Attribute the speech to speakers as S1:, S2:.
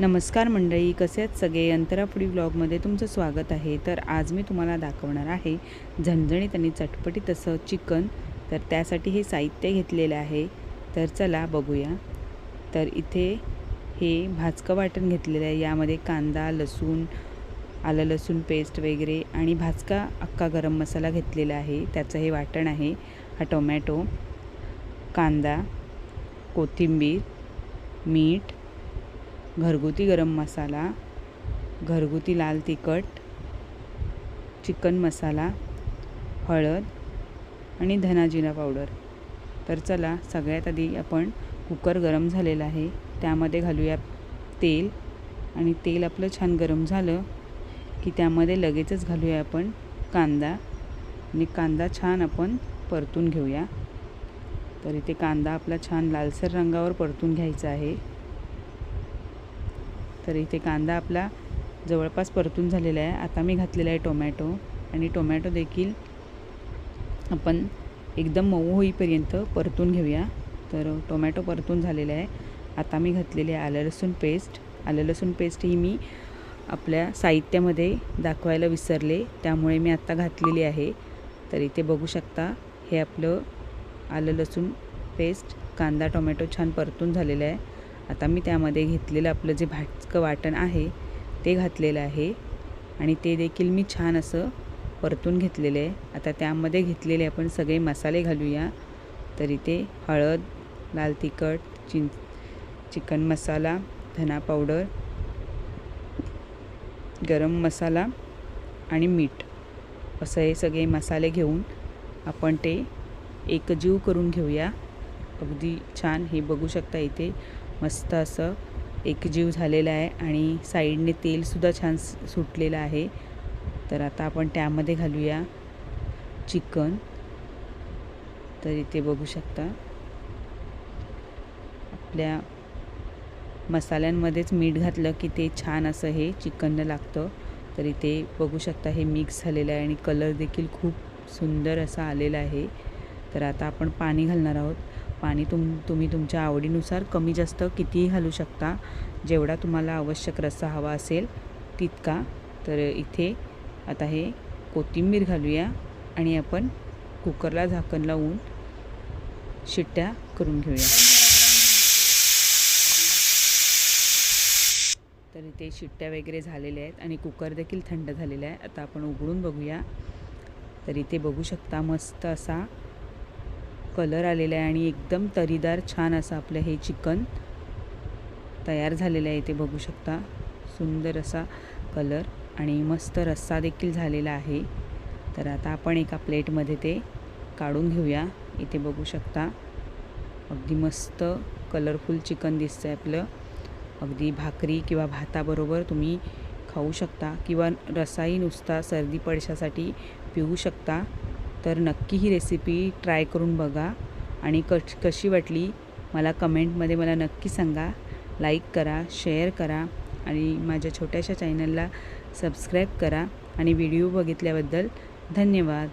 S1: नमस्कार मंडळी कसे आहेत सगळे? अंतरापुडी ब्लॉगमध्ये तुमचं स्वागत आहे. तर आज मी तुम्हाला दाखवणार आहे झणझणीत आणि चटपटीत असं चिकन. तर त्यासाठी हे साहित्य घेतलेलं आहे. तर चला बघूया. तर इथे हे भाजकं वाटण घेतलेलं आहे. यामध्ये कांदा लसूण आलं लसूण पेस्ट वगैरे आणि भाजका अख्खा गरम मसाला घेतलेला आहे. त्याचं हे वाटण आहे. हा टोमॅटो कांदा कोथिंबीर मीठ घरगुती गरम मसाला घरगुती लाल तिखट चिकन मसाला हळद आणि धना जिरा पावडर. तर चला सगळ्यात आधी आपण कुकर गरम झालेला आहे. त्यामध्ये घालूया तेल आणि तेल आपलं छान गरम झालं की त्यामध्ये लगेचच घालूया आपण कांदा आणि कांदा छान आपण परतून घेऊया. तर इथे कांदा आपला छान लालसर रंगावर परतून घ्यायचा आहे. तर इथे कांदा आपला जवळपास परतून झालेला आहे. आता मी घातलेला आहे टोमॅटो आणि टोमॅटो देखील आपण एकदम मऊ होईपर्यंत परतून घेऊया. तर टोमॅटो परतून झालेला आहे. आता मी घातलेली आहे आलं लसूण पेस्ट. आलं लसूण पेस्ट ही मी आपल्या साहित्यामध्ये दाखवायला विसरले. त्यामुळे मी आत्ता घातलेली आहे. तर इथे बघू शकता हे आपलं आलं लसूण पेस्ट कांदा टोमॅटो छान परतून झालेलं आहे. आता मी त्यामध्ये घेतलेलं आपलं जे भाजकं वाटण आहे ते घातलेलं आहे. आणि ते देखील मी छान असं परतून घेतलेलं आहे. आता त्यामध्ये घेतलेले आपण सगळे मसाले घालूया. तर इथे हळद लाल तिखट चिं चिकन मसाला धना पावडर गरम मसाला आणि मीठ. असं हे सगळे मसाले घेऊन आपण ते एकजीव करून घेऊया. अगदी छान हे बघू शकता इथे मस्त असं एकजीव झालेलं आहे आणि साईडने तेलसुद्धा छान सुटलेलं आहे. तर आता आपण त्यामध्ये घालूया चिकन. तर इथे बघू शकता आपल्या मसाल्यांमध्येच मीठ घातलं की ते छान असं हे चिकननं लागतं. तर इथे बघू शकता हे मिक्स झालेलं आहे आणि कलर देखील खूप सुंदर असा आलेला आहे. तर आता आपण पाणी घालणार आहोत. पाणी तुम तुम्ही तुमच्या आवडीनुसार कमी जास्त कितीही घालू शकता. जेवढा तुम्हाला आवश्यक रस्सा हवा असेल तितका. तर इथे आता हे कोथिंबीर घालूया आणि आपण कुकरला झाकण लावून शिट्ट्या करून घेऊया. तर इथे शिट्ट्या वगैरे झालेल्या आहेत आणि कुकर देखील थंड झालेला आहे. आता आपण उघडून बघूया. तर इथे बघू शकता मस्त असा कलर आलेला आहे आणि एकदम तरीदार छान असं आपलं हे चिकन तयार झालेलं आहे इथे बघू शकता. सुंदर असा कलर आणि मस्त रस्सा देखील झालेला आहे. तर आता आपण एका प्लेटमध्ये ते काढून घेऊया. इथे बघू शकता. अगदी मस्त कलरफुल चिकन दिसतं आहे आपलं. अगदी भाकरी किंवा भाताबरोबर तुम्ही खाऊ शकता किंवा रसाही नुसता सर्दी पडशासाठी पिऊ शकता. तर नक्की ही रेसिपी ट्राय करून बघा. आणि कश कशी वाटली मला कमेंटमध्ये मला नक्की सांगा. लाईक करा शेअर करा आणि माझ्या छोट्याशा चॅनलला सबस्क्राईब करा. आणि व्हिडिओ बघितल्याबद्दल धन्यवाद.